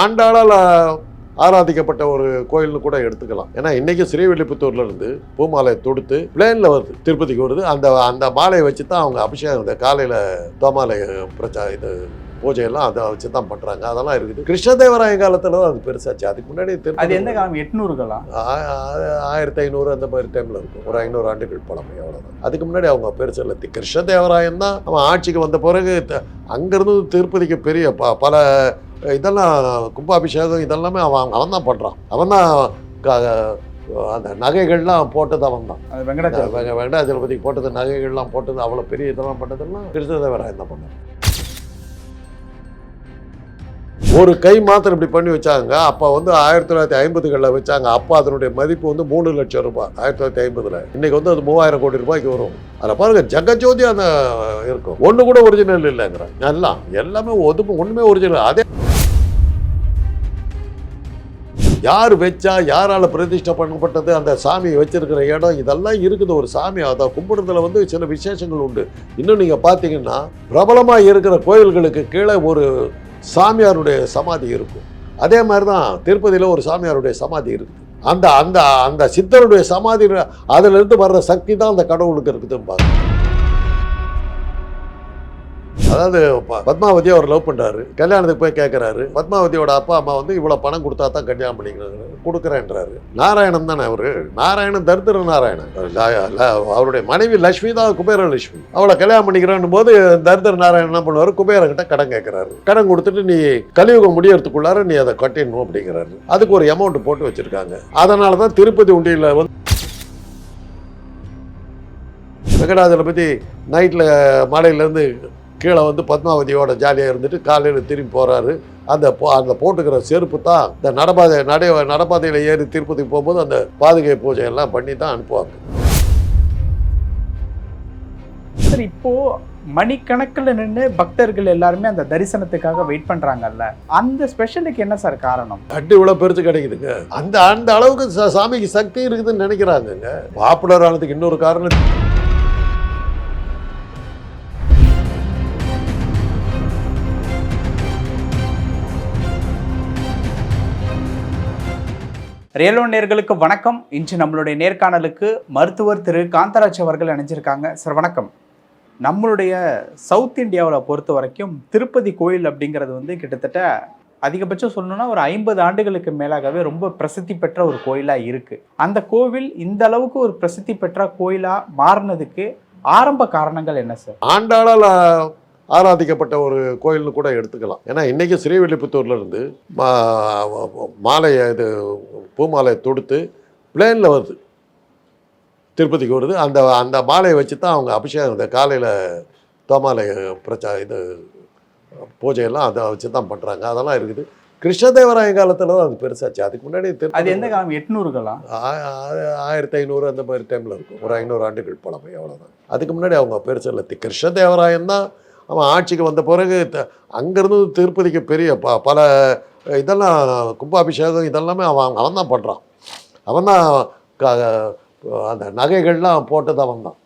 ஆண்டாளால் ஆராதிக்கப்பட்ட ஒரு கோயில்னு கூட எடுத்துக்கலாம். ஏன்னா இன்னைக்கு ஸ்ரீவில்லிபுத்தூர்ல இருந்து பூமாலை தொடுத்து பிளேன்ல வருது திருப்பதிக்கு வருது. அந்த அந்த மாலையை வச்சு தான் அவங்க அபிஷேகம் இந்த காலையில தோமாலை பிரச்சா இது பூஜையெல்லாம் அதை வச்சு தான் பண்றாங்க. அதெல்லாம் இருக்குது. கிருஷ்ணதேவராய காலத்துல தான் அது பெருசாச்சு. அதுக்கு முன்னாடி அது எந்த காலம்? எட்நூறுகளா? ஆயிரத்தி ஐநூறு அந்த மாதிரி டைம்ல இருக்கும். ஒரு ஐநூறு ஆண்டுகள் பழமை அவ்வளவுதான். அதுக்கு முன்னாடி அவங்க பெருசு இல்லை கிருஷ்ணதேவராயன் தான் அவன் ஆட்சிக்கு வந்த பிறகு அங்கிருந்து திருப்பதிக்கு பெரிய ப பல இதெல்லாம் கும்பாபிஷேகம் இதெல்லாமே அவன் அவன் தான் பண்றான் அவன் தான் அந்த நகைகள்லாம் போட்டது அவன் தான் அது வெங்கடாச்சலம் வெங்க- வெங்கடாச்சலபதிக்கு போட்டது நகைகள்லாம் போட்டது அவ்வளோ பெரிய இதெல்லாம் பண்ணதெல்லாம் கிருஷ்ணதேவராயன் தான் பண்ணார். ஒரு கை மாத்திரம் இப்படி பண்ணி வச்சாங்க. அப்போ வந்து ஆயிரத்தி தொள்ளாயிரத்தி ஐம்பதுகளில் வச்சாங்க. அப்போ அதனுடைய மதிப்பு வந்து மூணு லட்சம் ரூபாய். ஆயிரத்தி தொள்ளாயிரத்தி ஐம்பதுல. இன்னைக்கு வந்து அது மூவாயிரம் கோடி ரூபாய்க்கு வரும். அதில் பாருங்க ஜெகஜோதி அந்த இருக்கும். ஒன்று கூட ஒரிஜினல் இல்லைங்கிற எல்லாம் எல்லாமே ஒதுப்பு ஒன்றுமே ஒரிஜினல் அதே யார் வச்சா யாரால் பிரதிஷ்டை பண்ணப்பட்டது அந்த சாமியை வச்சிருக்கிற இடம் இதெல்லாம் இருக்குது. ஒரு சாமி அதை கும்பிடுறதுல வந்து சில விசேஷங்கள் உண்டு. இன்னும் நீங்கள் பார்த்தீங்கன்னா பிரபலமாக இருக்கிற கோயில்களுக்கு கீழே ஒரு சாமியாருடைய சமாதி இருக்கும். அதே மாதிரி தான் திருப்பதியில் ஒரு சாமியாருடைய சமாதி இருக்குது. அந்த அந்த அந்த சித்தருடைய சமாதி அதிலிருந்து வர்ற சக்தி தான் அந்த கடவுளுக்கு இருக்குதுன்னு இருக்குதும்பாங்க. அதாவது ப- அவர் லவ் பண்ணுறாரு கல்யாணத்துக்கு போய் கேட்குறாரு பத்மாவதியோட அப்பா அம்மா வந்து இவ்வளோ பணம் கொடுத்தா தான் கல்யாணம் பண்ணிக்கிறாங்க கொடுக்குறேன்றாரு. நாராயணன் தானே அவர்? நாராயணன் தரித்திர நாராயணன். அவருடைய மனைவி லட்சுமி தான் குபேர லட்சுமி. அவளை கல்யாணம் பண்ணிக்கிறான்னு போது தரித்திர நாராயணன் என்ன பண்ணுவார்? குபேரங்கிட்ட கடன் கேட்குறாரு கடன் கொடுத்துட்டு நீ கலியுகம் முடியறதுக்குள்ளார நீ அதை கட்டிடணும் அப்படிங்கிறாரு. அதுக்கு ஒரு அமௌண்ட் போட்டு வச்சுருக்காங்க. அதனால தான் திருப்பதி உண்டியில் வந்து வெங்கடாஜலபதி நைட்டில் மாலையிலேருந்து கீழே வந்து பத்மாவதியோட ஜாலியாக இருந்துட்டு காலையில் திரும்பி போகிறாரு அந்த போ அந்த போட்டுக்கிற செருப்பு தான் இந்த நடபாதை நடை நடப்பாதையில் ஏறி திருப்பதிக்கு போகும்போது அந்த பாதுகை பூஜை எல்லாம் பண்ணி தான் அனுப்புவாங்க. சார் இப்போ மணிக்கணக்கில் நின்று பக்தர்கள் எல்லாருமே அந்த தரிசனத்துக்காக வெயிட் பண்றாங்கல்ல. அந்த ஸ்பெஷலுக்கு என்ன சார் காரணம்? அட்டு இவ்வளோ பெருசு கிடைக்குதுங்க. அந்த அந்த அளவுக்கு சாமிக்கு சக்தி இருக்குதுன்னு நினைக்கிறாங்கங்க. பாப்புலர் ஆனதுக்கு இன்னொரு காரணம். ரியலோ நேர்களுக்கு வணக்கம். இன்று நம்மளுடைய நேர்காணலுக்கு மருத்துவர் திரு. காந்தராஜ் அவர்கள் அணிஞ்சிருக்காங்க சார் வணக்கம். நம்மளுடைய சவுத் இந்தியாவில் பொறுத்த வரைக்கும் திருப்பதி கோயில் அப்படிங்கிறது வந்து கிட்டத்தட்ட அதிகபட்சம் சொல்லணும்னா ஒரு ஐம்பது ஆண்டுகளுக்கு மேலாகவே ரொம்ப பிரசித்தி பெற்ற ஒரு கோயிலாக இருக்குது அந்த கோவில் இந்த அளவுக்கு ஒரு பிரசித்தி பெற்ற கோயிலாக மாறினதுக்கு ஆரம்ப காரணங்கள் என்ன சார்? ஆண்டாளால் ஆராதிக்கப்பட்ட ஒரு கோயில்னு கூட எடுத்துக்கலாம். ஏன்னா இன்னைக்கு ஸ்ரீவில்லிபுத்தூர்ல இருந்து மா- மாலை இது பூமாலை தொடுத்து பிளேனில் வருது. திருப்பதிக்கு வருது. அந்த அந்த மாலையை வச்சு தான் அவங்க அபிஷேகம் இந்த காலையில் தோமாலை பிரச்சா இது பூஜையெல்லாம் அதை வச்சு தான் பண்ணுறாங்க அதெல்லாம் இருக்குது. கிருஷ்ணதேவராய காலத்தில் தான் அது பெருசாச்சு. அதுக்கு முன்னாடி அது எந்த காலம்? எட்நூறுகளா? ஆயிரத்தி ஐநூறு அந்த மாதிரி டைமில் இருக்கும். ஒரு ஐநூறு ஆண்டுகள் பழமை அவ்வளோதான் அதுக்கு முன்னாடி அவங்க பெருசு இல்லை தி- கிருஷ்ணதேவராயன் தான் அவன் ஆட்சிக்கு வந்த பிறகு அங்கிருந்து திருப்பதிக்கு பெரிய ப பல இதெல்லாம் கும்பாபிஷேகம் இதெல்லாமே அவன் அவன் தான் பண்ணுறான் அவன் தான் க- அந்த நகைகள்லாம் போட்டது அவன் தான்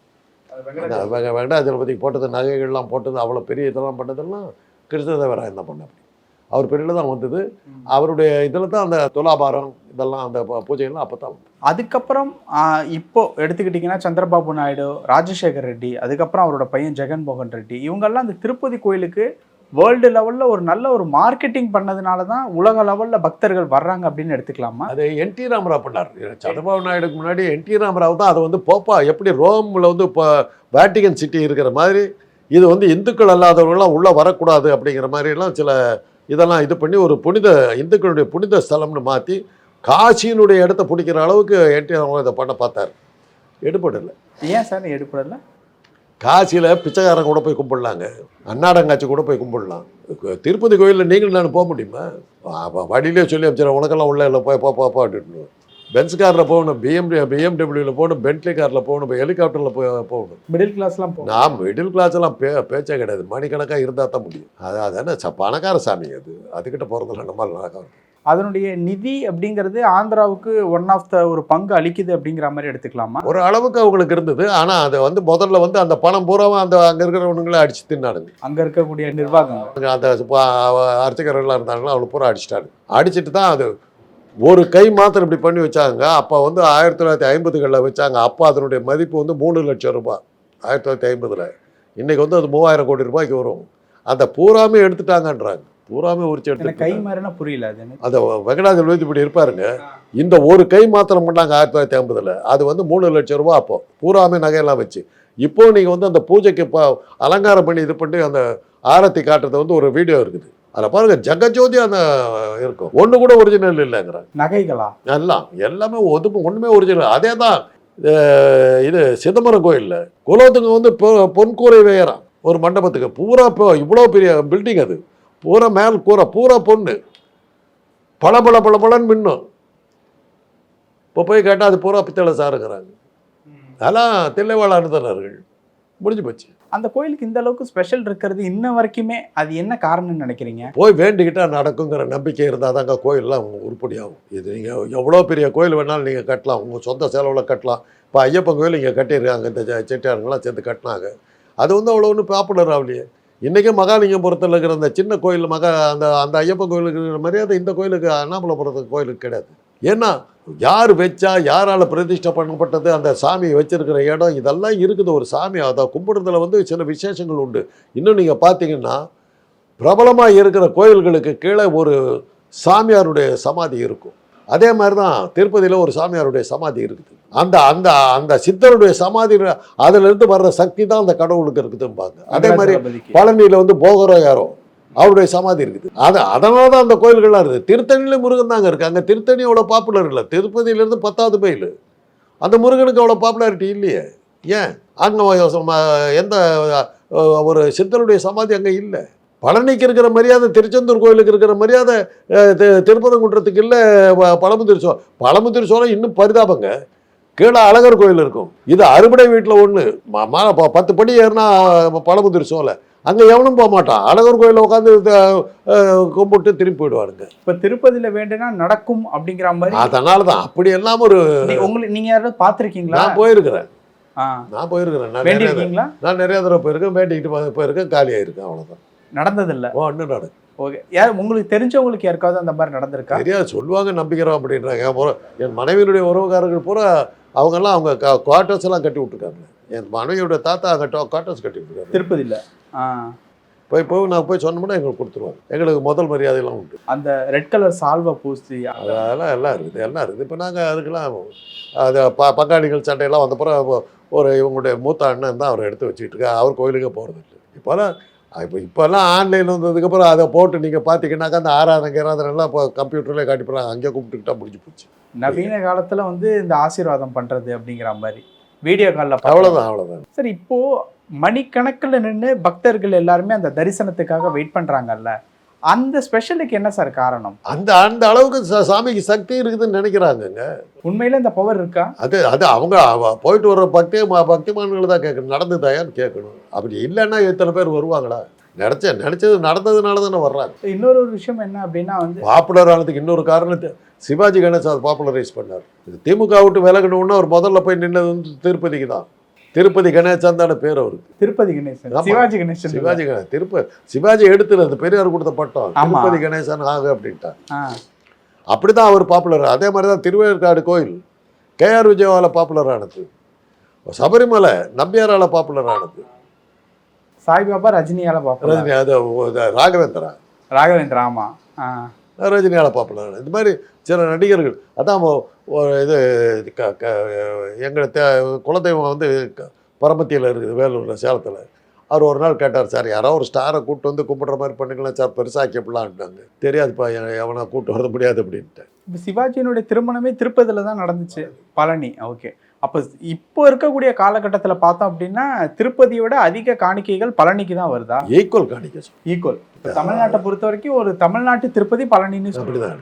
வெங்கடாஜலபதிக்கு போட்டது நகைகள்லாம் போட்டது அவ்வளோ பெரிய இதெல்லாம் பண்ணதெல்லாம் கிருஷ்ணதேவராயன் தான் பண்ணார் அவர் பெரியல தான் வந்தது. அவருடைய இதில் தான் அந்த துலாபாரம் இதெல்லாம் அந்த பூ- பூஜையெல்லாம் அப்போ தான் அதுக்கப்புறம் இப்போ எடுத்துக்கிட்டிங்கன்னா சந்திரபாபு நாயுடு ராஜசேகர் ரெட்டி அதுக்கப்புறம் அவரோட பையன் ஜெகன்மோகன் ரெட்டி இவங்கெல்லாம் அந்த திருப்பதி கோயிலுக்கு வேர்ல்டு லெவலில் ஒரு நல்ல ஒரு மார்க்கெட்டிங் பண்ணதுனால தான் உலக லெவலில் பக்தர்கள் வர்றாங்க அப்படின்னு எடுத்துக்கலாமா? அது என் டி ராமராவ் பண்ணார். சந்திரபாபு நாயுடுக்கு முன்னாடி என் டி ராமராவ் தான் அதை வந்து போப்பா எப்படி ரோமில் வந்து இப்போ வேட்டிகன் சிட்டி இருக்கிற மாதிரி இது வந்து இந்துக்கள் அல்லாதவர்கள்லாம் உள்ளே வரக்கூடாது அப்படிங்கிற மாதிரிலாம் சில இதெல்லாம் இது பண்ணி ஒரு புனித இந்துக்களுடைய புனித ஸ்தலம்னு மாற்றி காசியினுடைய இடத்த பிடிக்கிற அளவுக்கு என் டி ராமராவ் இதை பண்ண பார்த்தார். எடுபடலை. ஏன் சார் எடுப்படல காசியில் பிச்சைக்காரன் கூட போய் கும்பிடலாங்க. அன்னாடங்காட்சி கூட போய் கும்பிடலாம். திருப்பதி கோயிலில் நீங்களும் நான் போக முடியுமா? அப்போ வழியிலே சொல்லி அமைச்சிடறேன். உனக்கெல்லாம் உள்ள இல்லை போய் போ போ போ அப்படின்னு பென்ஸ் காரில் போகணும் பிஎம்டி பிஎம்டபிள்யூவில் போகணும் பென்ட்லி காரில் போகணும் இப்போ ஹெலிகாப்டரில் போய் போகணும். மிடில் கிளாஸ்லாம் போ நான் மிடில் கிளாஸ் எல்லாம் பே பேச்சே கிடையாது. மணிக்கணக்காக இருந்தால் தான் முடியும். அது அது என்ன ச- பணக்கார சாமி அது. அதுக்கிட்ட போகிறதுல நம்ம நடக்கும் அதனுடைய நிதி அப்படிங்கிறது ஆந்திராவுக்கு ஒன் ஆஃப் த ஒரு பங்கு அளிக்குது அப்படிங்கிற மாதிரி எடுத்துக்கலாமா? ஒரு அளவுக்கு அவங்களுக்கு இருந்தது. ஆனால் அது வந்து முதல்ல வந்து அந்த பணம் பூராவும் அந்த அங்கே இருக்கிறவனுங்களே அடிச்சு தின்னாடுங்க அங்க இருக்கக்கூடிய அங்க அந்த ப- அர்ச்சகர்கள்லாம் இருந்தாங்களோ அவளை பூரா அடிச்சிட்டாரு அடிச்சிட்டு தான் அது ஒரு கை மாத்திரம் இப்படி பண்ணி வச்சாங்க. அப்போ வந்து ஆயிரத்தி தொள்ளாயிரத்தி ஐம்பதுகளில் வச்சாங்க. அப்போ அதனுடைய மதிப்பு வந்து மூணு லட்சம் ரூபாய். ஆயிரத்தி தொள்ளாயிரத்தி ஐம்பதில். இன்றைக்கி வந்து அது மூவாயிரம் கோடி ரூபாய்க்கு வரும். அந்த பூராமே எடுத்துட்டாங்கன்றாங்க. பூராமே உரிச்சு எனக்கு கை எடுத்து மாதிரினா புரியல அது வெங்கடாஜல் வைத்து இப்படி இருப்பாருங்க. இந்த ஒரு கை மாத்திரம் பண்ணாங்க ஆயிரத்தி தொள்ளாயிரத்தி ஐம்பதில். அது வந்து மூணு லட்சம் ரூபா அப்போ. பூராமே நகையெல்லாம் வச்சு. இப்போ நீங்கள் வந்து அந்த பூஜைக்கு இப்போ அலங்காரம் பண்ணி இது பண்ணி அந்த ஆரத்தி காட்டுறது வந்து ஒரு வீடியோ இருக்குது. அதில் பாருங்க ஜெகஜோதி அந்த இருக்கும். ஒன்று கூட ஒரிஜினல் இல்லைங்கிறாங்க. நகைகளா? எல்லாம் எல்லாமே ஒதுப்பு ஒன்றுமே ஒரிஜினல் அதே தான் இது சிதம்பரம் கோயிலில் குலோத்துங்க வந்து பொ- பொன்கூரை வேயறான் ஒரு மண்டபத்துக்கு பூரா இவ்வளோ பெரிய பில்டிங் அது. பூரா மேல் கூரை பூரா பொண்ணு. பல பல பல பலன்னு மின்னும். இப்போ போய் கேட்டால் அது பூரா பித்தளை சாருங்கிறாங்க. அதெல்லாம் தில்லைவாழ் அனுதனர்கள் முடிஞ்சு போச்சு. அந்த கோயிலுக்கு இந்த அளவுக்கு ஸ்பெஷல் இருக்கிறது இன்ன வரைக்குமே அது என்ன காரணம்னு நினைக்கிறீங்க? போய் வேண்டிக்கிட்டா நடக்குங்கிற நம்பிக்கை இருந்தால் தாங்க கோயிலெலாம் உருப்படியாகும். இது நீங்கள் எவ்வளோ பெரிய கோயில் வேணாலும் நீங்கள் கட்டலாம். உங்கள் சொந்த செலவில் கட்டலாம். இப்போ ஐயப்பன் கோயில் இங்கே கட்டியிருக்காங்க. இந்த செட்டியாருங்கெல்லாம் செட்டியாருங்களாம் சேர்ந்து கட்டினாங்க. அது வந்து அவ்வளோ ஒன்றும் பாப்புலர் ஆகலையே. இன்றைக்கும் மகாலிங்கபுரத்தில் இருக்கிற அந்த சின்ன கோயில் மகா அந்த அந்த ஐயப்பன் கோயிலுக்கு இருக்கிற மரியாதை இந்த கோயிலுக்கு அண்ணாமலைபுரத்து கோயிலுக்கு கிடையாது. ஏன்னா யார் வச்சா யாரால் பிரதிஷ்டை பண்ணப்பட்டது அந்த சாமி வச்சிருக்கிற இடம் இதெல்லாம் இருக்குது ஒரு சாமி. அதை கும்பிடுறதுல வந்து சில விசேஷங்கள் உண்டு. இன்னும் நீங்கள் பார்த்தீங்கன்னா பிரபலமாக இருக்கிற கோயில்களுக்கு கீழே ஒரு சாமியாருடைய சமாதி இருக்கும். அதே மாதிரி தான் திருப்பதியில் ஒரு சாமியாருடைய சமாதி இருக்குது. அந்த அந்த அந்த சித்தருடைய சமாதி அதிலிருந்து வர்ற சக்தி தான் அந்த கடவுளுக்கு இருக்குதும்பாங்க. அதே மாதிரி. பழனியில் வந்து போகரோ யாரோ அவருடைய சமாதி இருக்குது. அது அதனால தான் அந்த கோயில்கள்லாம் இருக்குது. திருத்தணியில் முருகன் தாங்க இருக்குது அங்கே திருத்தணி அவ்வளோ பாப்புலர் இல்லை. திருப்பதியிலேருந்து பத்தாவது மைல் அந்த முருகனுக்கு அவ்வளோ பாப்புலாரிட்டி இல்லையே. ஏன்? அங்கே எந்த ஒரு சித்தருடைய சமாதி அங்கே இல்லை. பழனிக்கு இருக்கிற மரியாதை திருச்செந்தூர் கோயிலுக்கு இருக்கிற மரியாதை தி- திருப்பரங்குன்றத்துக்கு இல்லை பழமுதிர் சோழ பழமுதிர் சோழம் இன்னும் பரிதாபங்க. கீழே அழகர் கோயில் இருக்கும். இது அறுபடை வீட்டில் ஒன்று பத்து படி ஏறினா பழமுதிர் சோலை. அங்கே எவனும் போக மாட்டான். அழகர் கோயிலில் உட்காந்து கும்பிட்டு திரும்பி போயிடுவாருங்க. இப்ப திருப்பதியில வேண்டுனா நடக்கும் அப்படிங்கிற மாதிரி அதனால தான் அப்படி எல்லாம் ஒரு உங்களுக்கு நீங்க யாராவது பாத்திருக்கீங்களா நான் போயிருக்கிறேன். நான் போயிருக்கிறேன். நான் நான் நிறைய தடவை போயிருக்கேன் வேண்டிக்கிட்டு போயிருக்கேன் காலியாயிருக்கேன் அவ்வளோதான் நடந்தது இல்ல ஓ இன்னும் நடு ஓகே. யார் உங்களுக்கு தெரிஞ்சவங்களுக்கு யாருக்காவது அந்த மாதிரி நடந்திருக்கா? தெரியாது சொல்லுவாங்க நம்பிக்கிறோம் அப்படின்றாங்க. என் மனைவியினுடைய உறவுக்காரர்கள் பூரா அவங்கெல்லாம் அவங்க குவார்ட்டர்ஸ் எல்லாம் கட்டி விட்டுருக்காங்க. என் மனைவியோட தாத்தா அங்கே குவார்ட்டர்ஸ் கட்டி விட்டுருக்காங்க திருப்பதியில. போய் போய் நான் போய் சொன்னோம்னா எங்களுக்கு கொடுத்துருவாங்க எங்களுக்கு முதல் மரியாதையெல்லாம் உண்டு. அந்த ரெட் கலர் சால்வை பூசி அதெல்லாம் எல்லாம் இருக்குது எல்லாம் இருக்குது. இப்போ நாங்கள் அதுக்கெல்லாம் அது ப பங்காளிகள் சண்டையெல்லாம் வந்த பிறகு ஒரு இவங்களுடைய மூத்த அண்ணன் தான் அவர் எடுத்து வச்சுக்கிட்டு இருக்கா. அவர் கோயிலுக்கே போகிறது இல்லை. இப்போலாம் இப்போ இப்போல்லாம் ஆன்லைன் வந்ததுக்கப்புறம் அதை போட்டு நீங்கள் பார்த்தீங்கன்னாக்கா அந்த ஆராதனை கிராதனை எல்லாம் இப்போ கம்ப்யூட்டர்லேயே காட்டி போகிறாங்க அங்கே கும்பிட்டுக்கிட்டா முடிஞ்சு போச்சு. நவீன காலத்துல வந்து இந்த ஆசீர்வாதம் பண்றது அப்படிங்கிற மாதிரி வீடியோ காலில் அவ்வளோதான் அவ்வளோதான் சரி இப்போ மணிக்கணக்கில் நின்று பக்தர்கள் எல்லாருமே அந்த தரிசனத்துக்காக வெயிட் பண்றாங்கல்ல. அந்த ஸ்பெஷலுக்கு என்ன சார் காரணம்? அந்த அந்த அளவுக்கு சாமிக்கு சக்தி இருக்குதுன்னு நினைக்கிறாங்கங்க. உண்மையில இந்த பவர் இருக்கா? அது அது அவங்க அவ- போயிட்டு வர்ற பக்தி பக்திமான்கள் தான் கேட்கணும் நடந்துதாயான்னு கேட்கணும். அப்படி இல்லைன்னா எத்தனை பேர் வருவாங்களா? நினச்ச நினச்சது நடந்ததுனால தானே வர்றாங்க. இன்னொரு ஒரு விஷயம் என்ன அப்படின்னா வந்து பாப்புலர் ஆனதுக்கு இன்னொரு காரணத்தை சிவாஜி கணேசன் பாப்புலரைஸ் பண்ணார். இது திமுக விட்டு விலகணும்னா அவர் முதல்ல போய் நின்னது வந்து திருப்பதிக்கு தான். திருப்பதி கணேசன் பேர் அவருக்கு திருப்பதி கணேசன். சிவாஜி கணேசன் சிவாஜி கணேசன். திருப்ப சிவாஜி எடுத்துரு அது பெரியார் கொடுத்த பட்டம். திருப்பதி கணேசன் ஆக அப்படின்ட்டார். ஆ. அப்படிதான் அவர் பாப்புலர் அதே மாதிரி தான் திருவேற்காடு கோயில் கேஆர் விஜயவால பாப்புலர் ஆனது. சபரிமலை நம்பியாரால பாப்புலர் ஆனது. சாய்பாபா ரஜினியால பாப்பா ரஜினி அது அது ராகவேந்திரா. ராகவேந்திரா ஆமா. ஆ. ரஜினியால பாப்புலர் இது இந்த மாதிரி சில நடிகர்கள் அதான் இது க க எங்களை தே குலதெய்வம் வந்து க- பரமத்தியில் இருக்குது வேலூரில் சேலத்தில். அவர் ஒரு நாள் கேட்டார் சார் யாரோ ஒரு ஸ்டாரை கூப்பிட்டு வந்து கும்பிட்ற மாதிரி பண்ணிக்கலாம் சார் பெருசாக்கிப்படலான்ட்டாங்க தெரியாதுப்பா எ- எவனா கூப்பிட்டு வர முடியாது அப்படின்ட்டு. இப்போ சிவாஜியினுடைய திருமணமே திருப்பதியில் தான் நடந்துச்சு பழனி. ஓகே. அப்ப இப்போ இருக்கக்கூடிய காலகட்டத்துல பார்த்தோம் அப்படின்னா திருப்பதியை விட அதிக காணிக்கைகள் பழனிக்கு தான் வருதா? ஈக்குவல் காணிக்க. ஈக்குவல் தமிழ்நாட்டை பொறுத்த வரைக்கும் ஒரு தமிழ்நாட்டு திருப்பதி பழனின்னு அப்படிதான்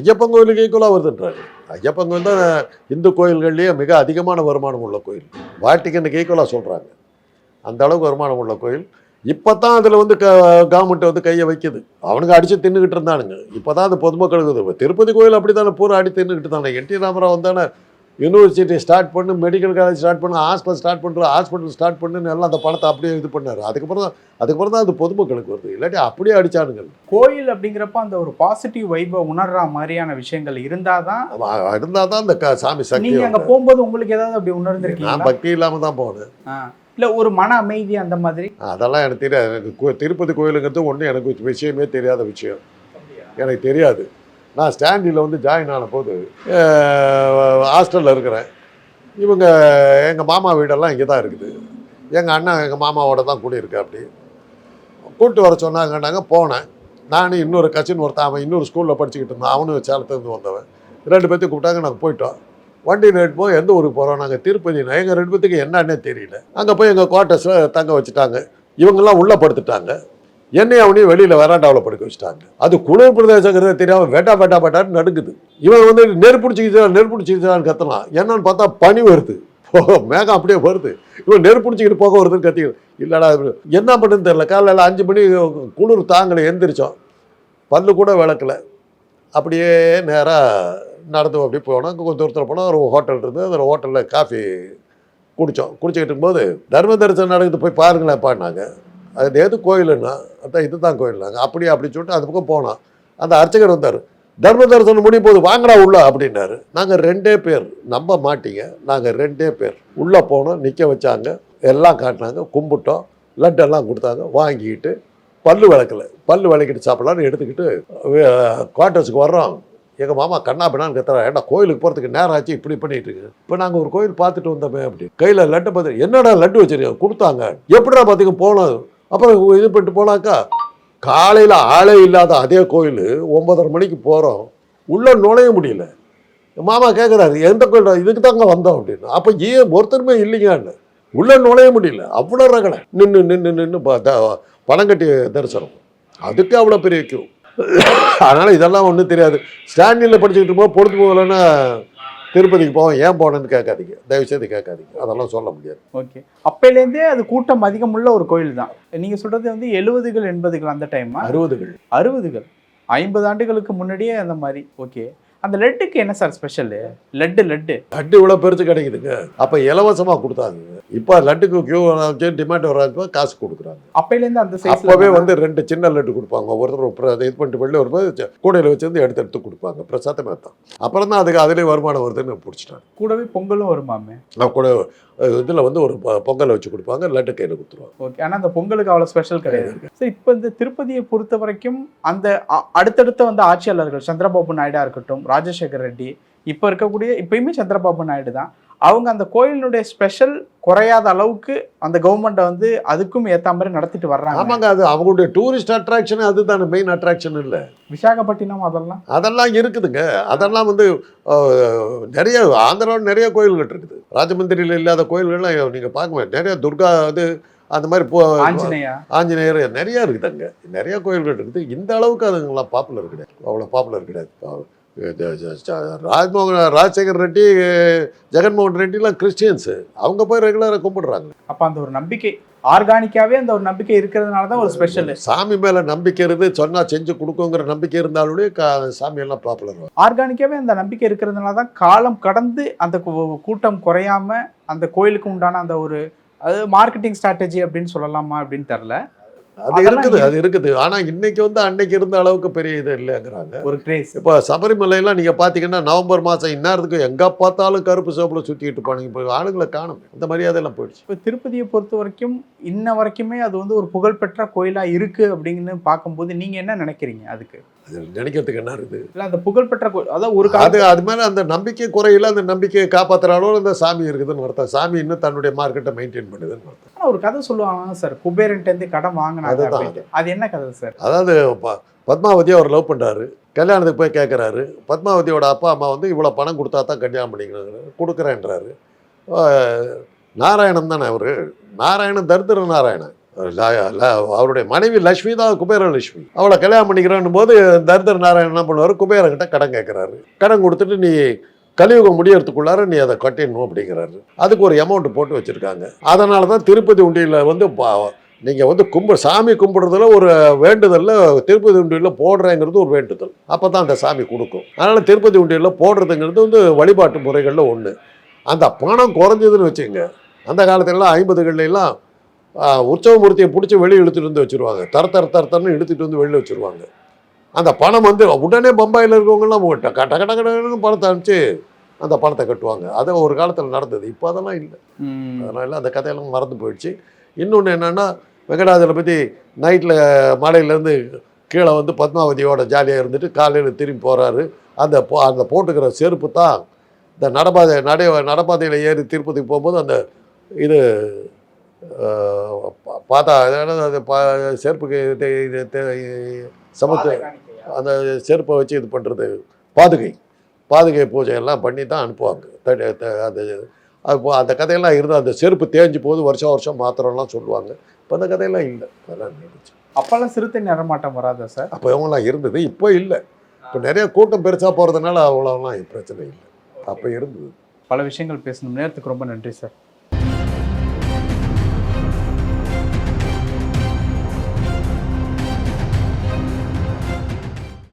ஐயப்பன் கோயிலுக்கு ஈக்குவலாக வருதுன்றாரு. ஐயப்பன் கோயில் தான் இந்து கோயில்கள்லேயே மிக அதிகமான வருமானம் உள்ள கோயில். வாட்டிக்கனுக்கு ஈக்குவலாக சொல்கிறாங்க அந்த அளவுக்கு வருமானம் உள்ள கோயில். இப்போ தான் அதில் வந்து க கவர்மெண்ட் வந்து கையை வைக்குது. அவனுங்க அடித்து தின்னுக்கிட்டு இருந்தானுங்க. இப்போ தான் அது பொதுமக்களுக்கு. திருப்பதி கோயில் அப்படி தானே பூரா அடி தின்னுக்கிட்டு தானே என் டி ராமராவ் வந்தானே. யூனிவர்சிட்டி ஸ்டார்ட் பண்ணு மெடிக்கல் காலேஜ் ஸ்டார்ட் பண்ணு ஹாஸ்பிட்டல் ஸ்டார்ட் பண்ணுற ஹாஸ்பிட்டல் ஸ்டார்ட் பண்ணுன்னு எல்லாம் அந்த பணத்தை அப்படியே இது பண்ணார். அதுக்கப்புறம் தான் அதுக்கப்புறம் தான் அது பொதுமக்களுக்கு வருது. இல்லாட்டி அப்படியே அடிச்சானுங்க. கோயில் அப்படிங்கிறப்ப அந்த ஒரு பாசிட்டிவ் வைபை உணர்ற மாதிரியான விஷயங்கள் இருந்தாதான் இருந்தால் தான் அந்த சாமி சக்தி அங்க. போகும்போது உங்களுக்கு ஏதாவது அப்படி நான் உணர்ந்திருக்கீங்களா பக்தி இல்லாமல் தான் போனேன். இல்ல ஒரு மன அமைதி அந்த மாதிரி? அதெல்லாம் எனக்கு தெரியாது. எனக்கு திருப்பதி கோயிலுங்கிறது ஒன்றும் எனக்கு விஷயமே தெரியாத விஷயம். எனக்கு தெரியாது. நான் ஸ்டாண்டில் வந்து ஜாயின் ஆன போது ஹாஸ்டலில் இருக்கிறேன். இவங்க எங்கள் மாமா வீடெல்லாம் இங்கே தான் இருக்குது. எங்கள் அண்ணன் எங்கள் மாமாவோட தான் கூடியிருக்கு அப்படி. கூப்பிட்டு வர சொன்னாங்கன்னாங்க போனேன். நான் இன்னொரு கசின் ஒருத்தன் அவன் இன்னொரு ஸ்கூலில் படிச்சுக்கிட்டு இருந்தான். அவனும் சேலத்துலேருந்து வந்தவன். ரெண்டு பேர்த்தையும் கூப்பிட்டாங்க நாங்கள் போயிட்டோம். வண்டி ரேட் போய் எந்த ஊருக்கு போகிறோம் நாங்கள் திருப்பதி. எங்கள் ரெண்டு பேத்துக்கு என்னன்னே தெரியல. அங்கே போய் எங்கள் குவார்ட்டர்ஸில் தங்க வச்சுட்டாங்க. இவங்கெல்லாம் உள்ளே படுத்துட்டாங்க. என்னையும் அவனையும் வெளியில் வராண்டாவில் படுக்க வச்சுட்டாங்க. அது குளிர் பிரதேசங்கிறத தெரியாமல் வேட்டா வேட்டா வேட்டான்னு நடுக்குது இவன் வந்து நெருப்பிடிச்சிக்கிச்சா நெருப்பிடிச்சிக்கிச்சான்னு கத்தலாம் என்னன்னு பார்த்தா பனி வருது. ஓ மேகம் அப்படியே வருது. இவன் நெருப்பிடிச்சிக்கிட்டு போக வருதுன்னு கத்திக்கிறேன் இல்லைடா என்ன பண்ணுன்னு தெரியல. காலையில் அஞ்சு மணி குளிர் தாங்கலை எந்திரிச்சோம். பல்லு கூட விளக்கல. அப்படியே நேராக நடந்து அப்படி போனோம். கொஞ்சம் தூரத்தில் போனால் ஒரு ஹோட்டல் இருந்தது. அந்த ஹோட்டலில் காஃபி குடித்தோம் குடிச்சிக்கிட்டு இருக்கும்போது தர்ம தரிசனம் நடக்குது. போய் பாருங்களேன் பாடினாங்க அது எது கோயிலுன்னா அதான் இதுதான் கோயில்னாங்க அப்படியே அப்படி சொல்லிட்டு அந்த பக்கம் போனோம் அந்த அர்ச்சகர் வந்தார். தர்ம தரிசனம் முடியும் போது வாங்கடா உள்ள அப்படின்னாரு. நாங்கள் ரெண்டே பேர் நம்ப மாட்டீங்க. நாங்கள் ரெண்டே பேர். உள்ளே போனோம் நிற்க வச்சாங்க. எல்லாம் காட்டினாங்க கும்பிட்டோம். லட்டெல்லாம் கொடுத்தாங்க வாங்கிக்கிட்டு பல்லு விளக்கல. பல்லு விளக்கிட்டு சாப்பிடலான்னு எடுத்துக்கிட்டு குவார்ட்டர்ஸுக்கு வர்றோம். எங்கள் மாமா கண்ணா பின்னான்னு கத்துறா ஏன்னா கோயிலுக்கு போகிறதுக்கு நேரம் ஆச்சு? இப்படி பண்ணிட்டு இருக்கு. இப்போ நாங்கள் ஒரு கோயில் பார்த்துட்டு வந்தோமே அப்படி கையில் லட்டு பார்த்து என்னடா லட்டு வச்சிருக்கீங்க? கொடுத்தாங்க. எப்படிடா பார்த்தீங்க போனோம். அப்புறம் இது பண்ணிட்டு போனாக்கா காலையில் ஆளே இல்லாத அதே கோயில் ஒன்பதரை மணிக்கு போகிறோம் உள்ளே நுழைய முடியல. மாமா கேட்குறாரு எந்த கோயில் இதுக்கு தாங்க வந்தோம் அப்படின்னு. அப்போ ஏன் ஒருத்தருமே இல்லைங்கன்னு. உள்ளே நுழைய முடியல. அவ்வளோ ரகலை நின்று நின்று நின்று பணம் கட்டி தரிசனம். அதுக்கு அவ்வளோ பெரிய கியூ அதனால் இதெல்லாம் ஒன்றும் தெரியாது. ஸ்டாண்டில் படிச்சுக்கிட்டு இருக்கும்போது பொழுது போகலன்னா திருப்பதிக்கு போவோம் ஏன் போனேன்னு கேட்காதீங்க. தயவுசெய்து கேட்காதீங்க. அதெல்லாம் சொல்ல முடியாது. ஓகே. அப்பையிலேருந்தே அது கூட்டம் அதிகமுள்ள ஒரு கோயில் தான். நீங்க சொல்றது வந்து எழுபதுகள் எண்பதுகள் அந்த டைமா அறுபதுகள். அறுபதுகள். ஐம்பது ஆண்டுகளுக்கு முன்னாடியே அந்த மாதிரி. ஓகே. அந்த லட்டுக்கு என்ன சார் ஸ்பெஷல் லட்டு லட்டு. லட்டு இவ்வளோ பெருசு கிடைக்குதுங்க. அப்போ இலவசமாக கொடுத்தாங்க. இப்போ லட்டுக்கு கியூ வச்சு டிமாண்ட் வராது காசு கொடுக்குறாங்க. அப்பையிலேருந்து அந்த அப்போவே வந்து ரெண்டு சின்ன லட்டு கொடுப்பாங்க. ஒருத்தர் இது பண்ணிட்டு வெளில வரும்போது கூடையில் வச்சிருந்து எடுத்து எடுத்து கொடுப்பாங்க. பிரசாதமே தான் அப்புறம் தான் அதுக்கு அதுலேயே வருமானம் வருதுன்னு பிடிச்சிட்டாங்க. கூடவே பொங்கலும் வருமாமே? நான் கூட இதில் வந்து ஒரு பொங்கலை வச்சு கொடுப்பாங்க லட்டு கையில் கொடுத்துருவாங்க. ஓகே. ஆனா அந்த பொங்கலுக்கு அவ்வளவு ஸ்பெஷல் கிடையாது. சரி இப்போ இந்த திருப்பதியை பொறுத்த வரைக்கும் அந்த அடுத்தடுத்த வந்து ஆட்சியாளர்கள் சந்திரபாபு நாயுடா இருக்கட்டும் ராஜசேகர் ரெட்டி இப்போ இருக்கக்கூடிய இப்பயுமே சந்திரபாபு நாயுடு தான். அவங்க அந்த கோயிலினுடைய ஸ்பெஷல் குறையாத அளவுக்கு அந்த கவர்மெண்ட்டை வந்து அதுக்கும் ஏத்த மாதிரி நடத்திட்டு வர்றாங்க. ஆமாங்க அது அவங்களுடைய டூரிஸ்ட் அட்ராக்ஷன் அதுதானே மெயின் அட்ராக்ஷன் இல்லை. விசாகப்பட்டினம் அதெல்லாம்? அதெல்லாம் இருக்குதுங்க. அதெல்லாம் வந்து நிறைய ஆந்திராவில் நிறைய கோயில்கள் இருக்குது. ராஜமந்திரியில் இல்லாத கோயில்கள்லாம் நீங்கள் பார்க்க நிறைய துர்கா இது அந்த மாதிரி போ ஆஞ்சநேயா. ஆஞ்சநேயர் நிறைய இருக்குதுங்க. நிறைய கோயில்கள் இருக்குது. இந்த அளவுக்கு அதுங்கெல்லாம் பாப்புலர் கிடையாது. அவ்வளோ பாப்புலர் கிடையாது. ராஜ்மோகன் ராஜசேகர் ரெட்டி ஜெகன்மோகன் ரெட்டிலாம் கிறிஸ்டியன்ஸு. அவங்க போய் ரெகுலராக கும்பிடுறாங்க. அப்ப அந்த ஒரு நம்பிக்கை ஆர்கானிக்காவே அந்த ஒரு நம்பிக்கை இருக்கிறதுனால தான் ஒரு ஸ்பெஷல் சாமி மேலே நம்பிக்கை இருந்து சொன்னால் செஞ்சு கொடுக்குங்கிற நம்பிக்கை இருந்தாலுடைய கா சாமியெல்லாம் பாப்புலர் ஆர்கானிக்காவே அந்த நம்பிக்கை இருக்கிறதுனால தான் காலம் கடந்து அந்த கூட்டம் குறையாம அந்த கோயிலுக்கு உண்டான அந்த ஒரு அது மார்க்கெட்டிங் ஸ்ட்ராட்டஜி அப்படின்னு சொல்லலாமா அப்படின்னு தெரில அது இருக்குது அது இருக்குது. ஆனால் இன்னைக்கு வந்து அன்னைக்கு இருந்த அளவுக்கு பெரிய இது இல்லைங்கிறாங்க. ஒரு கிரேஸ் இப்போ சபரிமலையெல்லாம் நீங்கள் பார்த்தீங்கன்னா நவம்பர் மாதம் இந்நேரத்துக்கு எங்கே பார்த்தாலும் கருப்பு சோப்பில் சுற்றிக்கிட்டு போனீங்க இப்போ ஆளுங்களை காணும். இந்த மரியாதையெல்லாம் போயிடுச்சு. இப்போ திருப்பதியை பொறுத்த வரைக்கும் இன்ன வரைக்குமே அது வந்து ஒரு புகழ்பெற்ற கோயிலா இருக்கு அப்படின்னு பார்க்கும்போது நீங்க என்ன நினைக்கிறீங்க அதுக்கு? அது நினைக்கிறதுக்கு என்ன இருக்குது? இல்ல அந்த புகழ்பெற்ற அதான் ஒரு அது அது மேலே அந்த நம்பிக்கை குறையில அந்த நம்பிக்கையை காப்பாற்றுற அளவு அந்த சாமி இருக்குதுன்னு அர்த்தம். சாமி இன்னும் தன்னுடைய மார்க்கெட்டை மெயின்டைன் பண்ணுதுன்னு அர்த்தம். ஆனா ஒரு கதை சொல்லுவாங்க சார் குபேரன்ட்ட இருந்து கடன் வாங்கினாங்க அதுதான். அது என்ன கதை சார்? அதாவது ப- பத்மாவதி அவர் லவ் பண்ணுறாரு கல்யாணத்துக்கு போய் கேட்குறாரு பத்மாவதியோட அப்பா அம்மா வந்து இவ்வளோ பணம் கொடுத்தா தான் கல்யாணம் பண்ணிக்கிறாரு கொடுக்குறேன்றாரு நாராயணன் தானே அவர். நாராயணன் தரித்திர நாராயணன். அவருடைய மனைவி லட்சுமி தான் குபேரலட்சுமி அவளை கல்யாணம் பண்ணிக்கிறான் போது தரிதர் நாராயணன் என்ன பண்ணுவார்? குபேரங்கிட்ட கடன் கேட்குறாரு கடன் கொடுத்துட்டு நீ கலியுகம் முடியறதுக்குள்ளார நீ அதை கட்டிடணும் அப்படிங்கிறாரு. அதுக்கு ஒரு அமௌண்ட் போட்டு வச்சுருக்காங்க. அதனால தான் திருப்பதி உண்டியில் வந்து நீங்கள் வந்து கும்ப சாமி கும்பிட்றதுல ஒரு வேண்டுதலில் திருப்பதி உண்டியலில் போடுறேங்கிறது ஒரு வேண்டுதல். அப்போ தான் அந்த சாமி கொடுக்கும். அதனால் திருப்பதி உண்டியலில் போடுறதுங்கிறது வந்து வழிபாட்டு முறைகளில் ஒன்று அந்த பணம் குறைஞ்சதுன்னு வச்சுங்க அந்த காலத்துலலாம் ஐம்பதுகள்லாம் உற்சவமூர்த்தியை பிடிச்சி வெளியே இழுத்துட்டு வந்து வச்சுருவாங்க. தர தர தரத்தரன்னு இழுத்துட்டு வந்து வெளியில் வச்சுருவாங்க. அந்த பணம் வந்து உடனே பம்பாயில் இருக்கவங்கலாம் டக்க டக்க டக்குன்னு பணத்தை அனுப்பிச்சு அந்த பணத்தை கட்டுவாங்க. அது ஒரு காலத்தில் நடந்தது. இப்போ அதெல்லாம் இல்லை. ம். அதனால அந்த கதையெல்லாம் மறந்து போயிடுச்சு. இன்னொன்று என்னென்னா வெங்கடாஜலை பற்றி நைட்டில் மலையிலேருந்து கீழே வந்து பத்மாவதியோட ஜாலியாக இருந்துட்டு காலையில் திரும்பி போகிறாரு அந்த போ அந்த போட்டுக்கிற செருப்பு தான் இந்த நடப்பாதை நடை நடப்பாதையில் ஏறி திருப்பதிக்கு போகும்போது அந்த இது பார்த்தா அதாவது அது பா செருப்புக்கு சமத்து அந்த செருப்பை வச்சு இது பண்ணுறது பாதுகை. பாதுகை பூஜை எல்லாம் பண்ணி தான் அனுப்புவாங்க. அந்த அது அந்த கதையெல்லாம் இருந்தால் அந்த செருப்பு தேஞ்சு போது வருஷம் வருஷம் மாத்திரம்லாம் சொல்லுவாங்க. இப்போ அந்த கதையெல்லாம் இல்லை. அதெல்லாம் நினைச்சு அப்பெல்லாம் சிறுத்தை நடமாட்டம் வராதா சார்? அப்போ இவங்களாம் இருந்தது இப்போ இல்லை. இப்போ நிறைய கூட்டம் பெருசாக போகிறதுனால அவ்வளோலாம் பிரச்சனை இல்லை. அப்போ இருந்தது. பல விஷயங்கள் பேசணும். நேரத்துக்கு ரொம்ப நன்றி சார்.